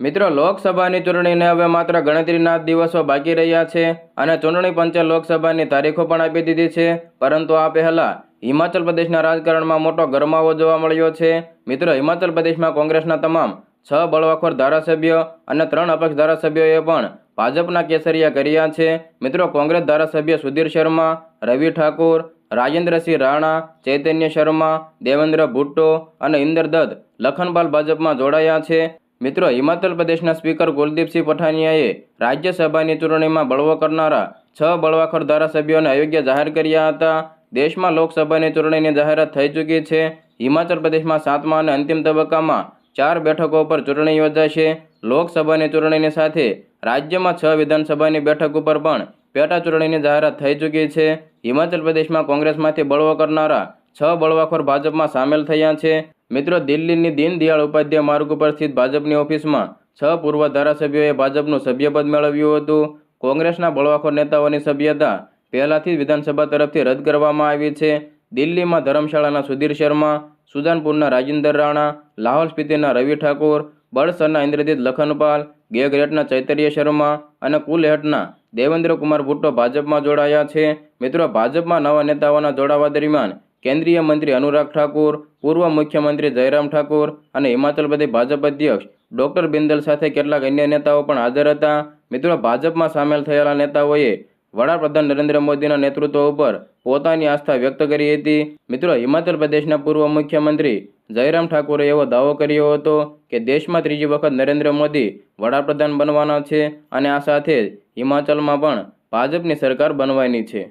મિત્રો, લોકસભાની ચૂંટણીને હવે માત્ર ગણતરીના દિવસો બાકી રહ્યા છે અને ચૂંટણી પંચે લોકસભાની તારીખો પણ આપી દીધી છે. પરંતુ આ પહેલાં હિમાચલ પ્રદેશના રાજકારણમાં મોટો ગરમાવો જોવા મળ્યો છે. મિત્રો, હિમાચલ પ્રદેશમાં કોંગ્રેસના તમામ છ બળવાખોર ધારાસભ્યો અને ત્રણ અપક્ષ ધારાસભ્યોએ પણ ભાજપના કેસરિયા કર્યા છે. મિત્રો, કોંગ્રેસ ધારાસભ્ય સુધીર શર્મા, રવિ ઠાકુર, રાજેન્દ્રસિંહ રાણા, ચૈતન્ય શર્મા, દેવેન્દ્ર ભુટ્ટો અને ઇન્દર દત્ત લખનપાલ ભાજપમાં જોડાયા છે. મિત્રો, હિમાચલ પ્રદેશના સ્પીકર કુલદીપસિંહ પઠાનિયાએ રાજ્યસભાની ચૂંટણીમાં બળવો કરનારા છ બળવાખોર ધારાસભ્યોને અયોગ્ય જાહેર કર્યા હતા. દેશમાં લોકસભાની ચૂંટણીની જાહેરાત થઈ ચૂકી છે. હિમાચલ પ્રદેશમાં સાતમા અને અંતિમ તબક્કામાં ચાર બેઠકો પર ચૂંટણી યોજાશે. લોકસભાની ચૂંટણીની સાથે રાજ્યમાં છ વિધાનસભાની બેઠક ઉપર પણ પેટા ચૂંટણીની જાહેરાત થઈ ચૂકી છે. હિમાચલ પ્રદેશમાં કોંગ્રેસમાંથી બળવો કરનારા છ બળવાખોર ભાજપમાં સામેલ થયા છે. મિત્રો, દિલ્હીની દીનદયાળ ઉપાધ્યાય માર્ગ ઉપર સ્થિત ભાજપની ઓફિસમાં છ પૂર્વ ધારાસભ્યોએ ભાજપનું સભ્યપદ મેળવ્યું હતું. કોંગ્રેસના બળવાખોર નેતાઓની સભ્યતા પહેલાથી જ વિધાનસભા તરફથી રદ કરવામાં આવી છે. દિલ્હીમાં ધર્મશાળાના સુધીર શર્મા, સુજાનપુરના રાજેન્દર રાણા, લાહોલ સ્પીતિના રવિ ઠાકોર બળસરના ઇન્દ્રજીત લખનપાલ ગેગરેટના ચૈતન્ય શર્મા અને કુલહેટના દેવેન્દ્ર કુમાર ભુટ્ટો ભાજપમાં જોડાયા છે. મિત્રો, ભાજપમાં નવા નેતાઓના જોડાવા દરમિયાન કેન્દ્રીય મંત્રી અનુરાગ ઠાકુર, પૂર્વ મુખ્યમંત્રી જયરામ ઠાકુર અને હિમાચલ પ્રદેશ ભાજપ અધ્યક્ષ ડોક્ટર બિંદલ સાથે કેટલાક અન્ય નેતાઓ પણ હાજર હતા. મિત્રો, ભાજપમાં સામેલ થયેલા નેતાઓએ વડાપ્રધાન નરેન્દ્ર મોદીના નેતૃત્વ ઉપર પોતાની આસ્થા વ્યક્ત કરી હતી. મિત્રો, હિમાચલ પ્રદેશના પૂર્વ મુખ્યમંત્રી જયરામ ઠાકુરે એવો દાવો કર્યો હતો કે દેશમાં ત્રીજી વખત નરેન્દ્ર મોદી વડાપ્રધાન બનવાના છે અને આ સાથે જ હિમાચલમાં પણ ભાજપની સરકાર બનવાની છે.